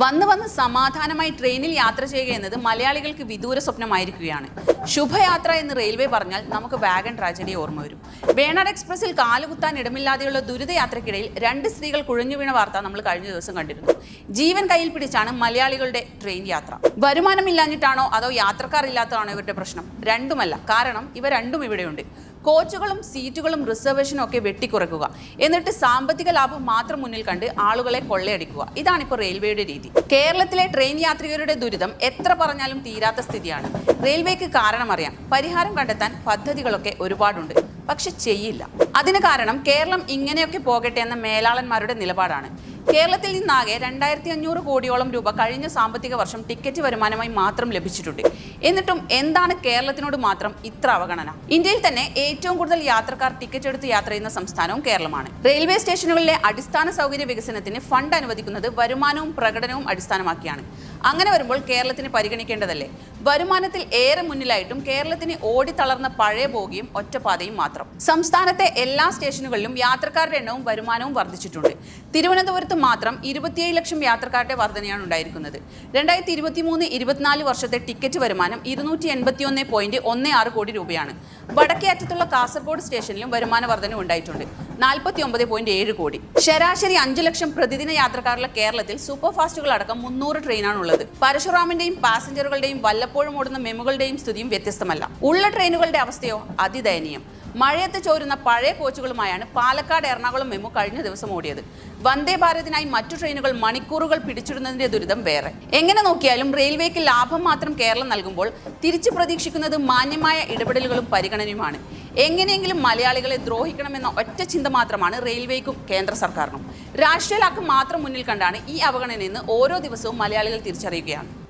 വന്ന് വന്ന് സമാധാനമായി ട്രെയിനിൽ യാത്ര ചെയ്യുക എന്നത് മലയാളികൾക്ക് വിദൂര സ്വപ്നമായിരിക്കുകയാണ്. ശുഭയാത്ര എന്ന് റെയിൽവേ പറഞ്ഞാൽ നമുക്ക് വാഗൺ ട്രാജഡി ഓർമ്മ വരും. വേണാട് എക്സ്പ്രസിൽ കാലുകുത്താൻ ഇടമില്ലാതെയുള്ള ദുരിതയാത്രയ്ക്കിടയിൽ രണ്ട് സ്ത്രീകൾ കുഴഞ്ഞു വീണ വാർത്ത നമ്മൾ കഴിഞ്ഞ ദിവസം കണ്ടിരുന്നു. ജീവൻ കയ്യിൽ പിടിച്ചാണ് മലയാളികളുടെ ട്രെയിൻ യാത്ര. വരുമാനമില്ലാഞ്ഞിട്ടാണോ അതോ യാത്രക്കാർ ഇല്ലാത്തതാണോ ഇവരുടെ പ്രശ്നം? രണ്ടുമല്ല. കാരണം ഇവ രണ്ടും ഇവിടെയുണ്ട്. കോച്ചുകളും സീറ്റുകളും റിസർവേഷനും ഒക്കെ വെട്ടിക്കുറക്കുക. എന്നിട്ട് സാമ്പത്തിക ലാഭം മാത്രം മുന്നിൽ കണ്ട് ആളുകളെ കൊള്ളയടിക്കുക. ഇതാണിപ്പോൾ റെയിൽവേയുടെ രീതി. കേരളത്തിലെ ട്രെയിൻ യാത്രികരുടെ ദുരിതം എത്ര പറഞ്ഞാലും തീരാത്ത സ്ഥിതിയാണ്. റെയിൽവേക്ക് കാരണം അറിയാം. പരിഹാരം കണ്ടെത്താൻ പദ്ധതികളൊക്കെ ഒരുപാടുണ്ട്. പക്ഷെ ചെയ്യില്ല. അതിന് കാരണം കേരളം ഇങ്ങനെയൊക്കെ പോകട്ടെ എന്ന മേലാളന്മാരുടെ നിലപാടാണ്. കേരളത്തിൽ നിന്നാകെ രണ്ടായിരത്തി അഞ്ഞൂറ് കോടിയോളം രൂപ കഴിഞ്ഞ സാമ്പത്തിക വർഷം ടിക്കറ്റ് വരുമാനമായി മാത്രം ലഭിച്ചിട്ടുണ്ട്. എന്നിട്ടും എന്താണ് കേരളത്തിനോട് മാത്രം ഇത്ര അവഗണന? ഇന്ത്യയിൽ തന്നെ ഏറ്റവും കൂടുതൽ യാത്രക്കാർ ടിക്കറ്റ് എടുത്ത് യാത്ര ചെയ്യുന്ന സംസ്ഥാനവും കേരളമാണ്. റെയിൽവേ സ്റ്റേഷനുകളിലെ അടിസ്ഥാന സൗകര്യ വികസനത്തിന് ഫണ്ട് അനുവദിക്കുന്നത് വരുമാനവും പ്രകടനവും അടിസ്ഥാനമാക്കിയാണ്. അങ്ങനെ വരുമ്പോൾ കേരളത്തിന് പരിഗണിക്കേണ്ടതല്ലേ? വരുമാനത്തിൽ ഏറെ മുന്നിലായിട്ടും കേരളത്തിന് ഓടിത്തളർന്ന പഴയ ബോഗിയും ഒറ്റപ്പാതയും മാത്രം. സംസ്ഥാനത്തെ എല്ലാ സ്റ്റേഷനുകളിലും യാത്രക്കാരുടെ എണ്ണവും വരുമാനവും വർദ്ധിച്ചിട്ടുണ്ട്. തിരുവനന്തപുരത്ത് മാത്രം ഇരുപത്തിയേഴ് ലക്ഷം യാത്രക്കാരുടെ വർധനയാണ് ഉണ്ടായിരിക്കുന്നത്. രണ്ടായിരത്തി ഇരുപത്തി മൂന്ന് ഇരുപത്തിനാല് വർഷത്തെ ടിക്കറ്റ് വരുമാനം ഇരുന്നൂറ്റി എൺപത്തി ഒന്ന് പോയിന്റ് ഒന്ന് ആറ് കോടി രൂപയാണ്. വടക്കേ അറ്റത്തുള്ള കാസർഗോഡ് സ്റ്റേഷനിലും വരുമാന വർധന ഉണ്ടായിട്ടുണ്ട്. നാൽപ്പത്തി ഒമ്പത് പോയിന്റ് ഏഴ് കോടി. ശരാശരി അഞ്ച് ലക്ഷം പ്രതിദിന യാത്രക്കാരുള്ള കേരളത്തിൽ സൂപ്പർ ഫാസ്റ്റുകൾ അടക്കം മുന്നൂറ് ട്രെയിനാണുള്ളത്. പരശുറാമിന്റെയും പാസഞ്ചറുകളുടെയും വല്ലപ്പോഴും ഓടുന്ന മെമുകളുടെയും സ്ഥിതിയും വ്യത്യസ്തമല്ല. ഉള്ള ട്രെയിനുകളുടെ അവസ്ഥയോ അതിദയനീയം. മഴയത്ത് ചോരുന്ന പഴയ കോച്ചുകളുമായാണ് പാലക്കാട് എറണാകുളം മെമു കഴിഞ്ഞ ദിവസം ഓടിയത്. വന്ദേ ഭാരതിനായി മറ്റു ട്രെയിനുകൾ മണിക്കൂറുകൾ പിടിച്ചിടുന്നതിന്റെ ദുരിതം വേറെ. എങ്ങനെ നോക്കിയാലും റെയിൽവേക്ക് ലാഭം മാത്രം കേരളം നൽകുമ്പോൾ തിരിച്ചു പ്രതീക്ഷിക്കുന്നത് മാന്യമായ ഇടപെടലുകളും പരിഗണനയുമാണ്. എങ്ങനെയെങ്കിലും മലയാളികളെ ദ്രോഹിക്കണമെന്ന ഒറ്റ ചിന്ത മാത്രമാണ് റെയിൽവേക്കും കേന്ദ്ര സർക്കാരിനും. രാഷ്ട്രീയ മാത്രം മുന്നിൽ കണ്ടാണ് ഈ അവഗണനയെന്ന് ഓരോ ദിവസവും മലയാളികൾ തിരിച്ചറിയുകയാണ്.